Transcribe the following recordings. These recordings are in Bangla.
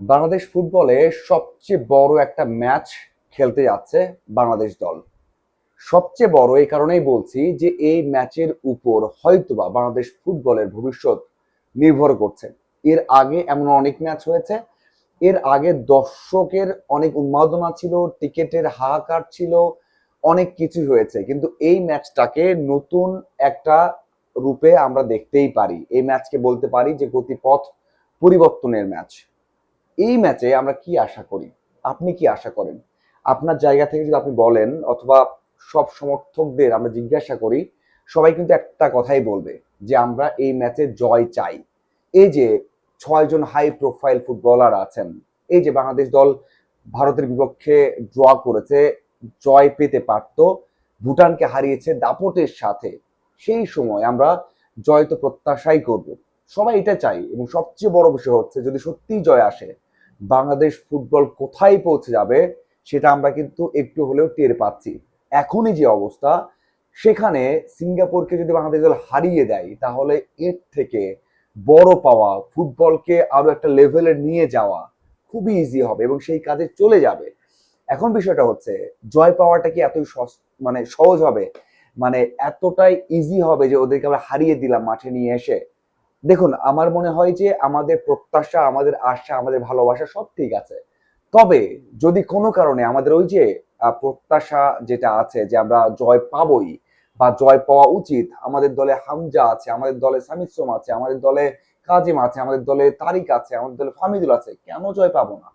বাংলাদেশ ফুটবলে সবচেয়ে বড় একটা ম্যাচ খেলতে যাচ্ছে বাংলাদেশ দল। সবচেয়ে বড় এই কারণেই বলছি যে এই ম্যাচের উপর হয়তোবা বাংলাদেশ ফুটবলের ভবিষ্যৎ নির্ভর করছে। এর আগে এমন অনেক ম্যাচ হয়েছে। এর আগে দর্শকের অনেক উন্মাদনা ছিল, টিকেটের হাহাকার ছিল, অনেক কিছু হয়েছে। কিন্তু এই ম্যাচটাকে নতুন একটা রূপে আমরা দেখতেই পারি। এই ম্যাচকে বলতে পারি যে গতিপথ পরিবর্তনের ম্যাচ। এই ম্যাচে আমরা কি আশা করি? আপনি কি আশা করেন? আপনার জায়গা থেকে যদি আপনি বলেন, অথবা সব সমর্থকদের আমরা জিজ্ঞাসা করি, সবাই কিন্তু একটা কথাই বলবে যে, আমরা এই ম্যাচে জয় চাই। এই যে ছয়জন হাই প্রোফাইল ফুটবলার আছেন, এই যে বাংলাদেশ দল ভারতের বিপক্ষে ড্র করেছে, জয় পেতে পারত, ভুটানকে হারিয়েছে দাপটের সাথে, সেই সময় আমরা জয় তো প্রত্যাশাই করব। সবাই এটা চাই এবং সবচেয়ে বড় বিষয় হচ্ছে, যদি সত্যিই জয় আসে বাংলাদেশ ফুটবল কোথায় পৌঁছে যাবে সেটা আমরা কিন্তু একটু হলেও টের পাচ্ছি। এখনই যে অবস্থা, সেখানে সিঙ্গাপুরকে যদি বাংলাদেশ দল হারিয়ে দেয়, তাহলে এর থেকে বড় পাওয়া ফুটবলকে আরও একটা লেভেলে নিয়ে যাওয়া খুবই ইজি হবে এবং সেই কাজে চলে যাবে। এখন বিষয়টা হচ্ছে, জয় পাওয়াটা কি এতই মানে সহজ হবে? মানে এতটাই ইজি হবে যে ওদেরকে আমরা হারিয়ে দিলাম মাঠে নিয়ে এসে। দেখুন, আমার মনে হয় যে আমাদের প্রত্যাশা, আমাদের আশা, আমাদের ভালোবাসা সব ঠিক আছে। তবে যদি কোনো কারণে আমাদের ওই যে প্রত্যাশা যেটা আছে যে আমরা জয় পাবই বা জয় পাওয়া উচিত, আমাদের দলে হামজা আছে, আমাদের দলে সামিদ সোম আছে, আমাদের দলে কাজিম আছে, আমাদের দলে তারিক আছে, আমাদের দলে ফামিদুল আছে, কেন জয় পাবো না?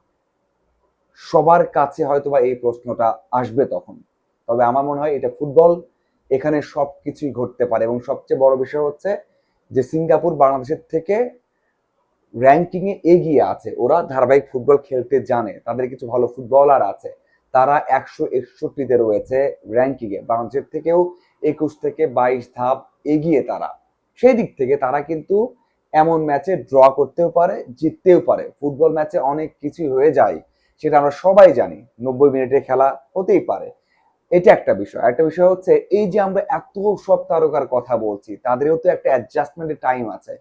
সবার কাছে হয়তোবা এই প্রশ্নটা আসবে তখন। তবে আমার মনে হয় এটা ফুটবল, এখানে সব কিছুই ঘটতে পারে এবং সবচেয়ে বড় বিষয় হচ্ছে যে সিঙ্গাপুর বাংলাদেশের থেকে র্যাঙ্কিং এ এগিয়ে আছে, ওরা ধারাবাহিক ফুটবল খেলতে জানে, তাদের কিছু ভালো ফুটবলার আছে, তারা একশো একষট্টিতে রয়েছে র্যাঙ্কিং এ বাংলাদেশের থেকেও একুশ থেকে বাইশ ধাপ এগিয়ে তারা। সেই দিক থেকে তারা কিন্তু এমন ম্যাচে ড্র করতেও পারে, জিততেও পারে। ফুটবল ম্যাচে অনেক কিছু হয়ে যায়, সেটা আমরা সবাই জানি, নব্বই মিনিটের খেলা হতেই পারে। এটা একটা বিষয়। একটা বিষয় হচ্ছে, এই যে আমরা এত সব তারকার কথা বলছি, তাদেরও তো একটা অ্যাডজাস্টমেন্টের টাইম আছে।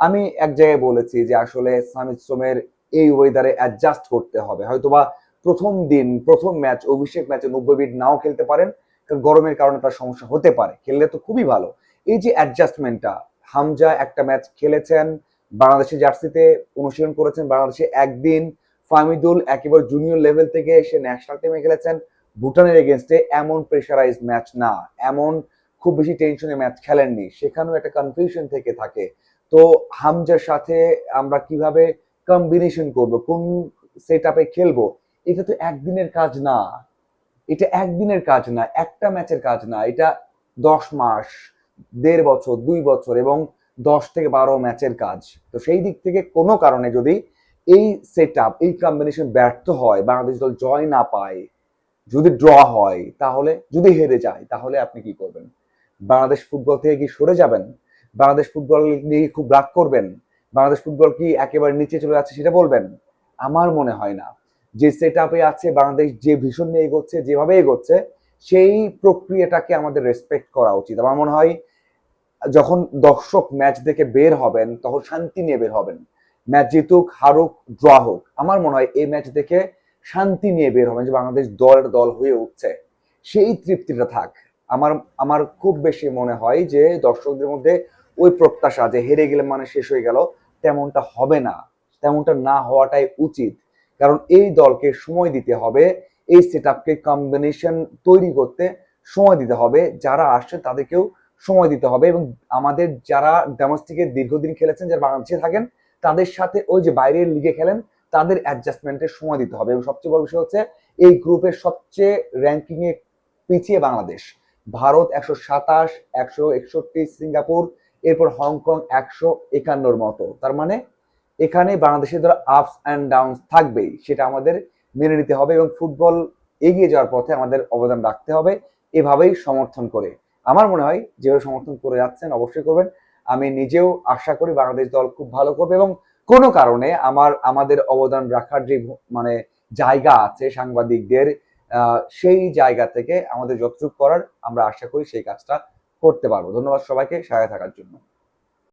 আমি এক জায়গায় বলেছি যে আসলে সামিদ সোমের এই ওয়েদারে অ্যাডজাস্ট করতে হবে। হয়তোবা প্রথম দিন, প্রথম ম্যাচ অভিষেক ম্যাচে নব্বই মিনিট নাও খেলতে পারেন গরমের কারণে তার সমস্যা হতে পারে। খেললে তো খুবই ভালো। এই যে অ্যাডজাস্টমেন্টটা হামজা একটা ম্যাচ খেলেছেন, বাংলাদেশের জার্সিতে অনুশীলন করেছেন বাংলাদেশে একদিন ফামিদুল একেবারে জুনিয়র লেভেল থেকে এসে ন্যাশনাল টিমে খেলেছেন। ভুটানের এগেনস্টে এমন প্রেশারাইজ ম্যাচ না, এমন খুব বেশি টেনশনে ম্যাচ খেলেননি, সেখানেও একটা কনফিউশন থেকে থাকে। তো হামজার সাথে আমরা কীভাবে কম্বিনেশন করব, কোন সেট আপে খেলব, এটা তো একদিনের কাজ না। এটা একদিনের কাজ না, একটা ম্যাচের কাজ না, এটা দশ মাস, দেড় বছর, দুই বছর এবং দশ থেকে বারো ম্যাচের কাজ। তো সেই দিক থেকে কোনো কারণে যদি এই সেট আপ এই কম্বিনেশন ব্যর্থ হয়, বাংলাদেশ দল জয় না পায় যদি ড্র হয়, তাহলে যদি হেরে যায়, তাহলে আপনি কি করবেন? বাংলাদেশ ফুটবল থেকে কি সরে যাবেন? বাংলাদেশ ফুটবল নিয়ে খুব রাগ করবেন? বাংলাদেশ ফুটবল কি একেবারে নিচে চলে যাচ্ছে সেটা বলবেন? আমার মনে হয় না। যে সেট আপে আছে, বাংলাদেশ যে ভীষণ নিয়ে এগোচ্ছে, যেভাবে এগোচ্ছে, সেই প্রক্রিয়াটাকে আমাদের রেসপেক্ট করা উচিত। আমার মনে হয়, যখন দর্শক ম্যাচ দেখে বের হবেন, তখন শান্তি নিয়ে বের হবেন। ম্যাচ জিতুক, হারুক ড্র হোক। আমার মনে হয়, এই ম্যাচ দেখে শান্তি নিয়ে বের হবেন যে বাংলাদেশ দলের দল হয়ে উঠছে। সেই তৃপ্তিটা থাক। আমার আমার খুব বেশি মনে হয় যে দর্শকদের মধ্যে ওই প্রত্যাশা যে হেরে গেলে মানে শেষ হয়ে গেল, তেমনটা হবে না। তেমনটা না হওয়াটাই উচিত। কারণ এই দলকে সময় দিতে হবে, এই সেট আপকে কম্বিনেশন তৈরি করতে সময় দিতে হবে। যারা আসছে তাদেরকেও সময় দিতে হবে এবং আমাদের যারা ডোমেস্টিকে দীর্ঘদিন খেলেছেন, যারা বাংলাদেশে থাকেন, তাদের সাথে ওই যে বাইরের লিগে খেলেন তাদের অ্যাডজাস্টমেন্টের সময় দিতে হবে। এবং সবচেয়ে বড় বিষয় হচ্ছে, এই গ্রুপের সবচেয়ে র্যাঙ্কিং এ পিছিয়ে বাংলাদেশ। ভারত একশো সাতাশ, একশো একষট্টি, সিঙ্গাপুর, এরপর হংকং একশো একান্নর মতো। তার মানে এখানে বাংলাদেশের ধরো আপস অ্যান্ড ডাউনস থাকবেই, সেটা আমাদের মেনে নিতে হবে এবং ফুটবল এগিয়ে যাওয়ার পথে আমাদের অবদান রাখতে হবে, এভাবেই সমর্থন করে। আমার মনে হয়, যেভাবে সমর্থন করে যাচ্ছেন, অবশ্যই করবেন। আমি নিজেও আশা করি বাংলাদেশ দল খুব ভালো করবে এবং কোনো কারণে আমার, আমাদের অবদান রাখার যে মানে জায়গা আছে সাংবাদিকদের সেই জায়গা থেকে আমাদের যতটুকু করার আমরা আশা করি সেই কাজটা করতে পারব। ধন্যবাদ সবাইকে সহায় থাকার জন্য।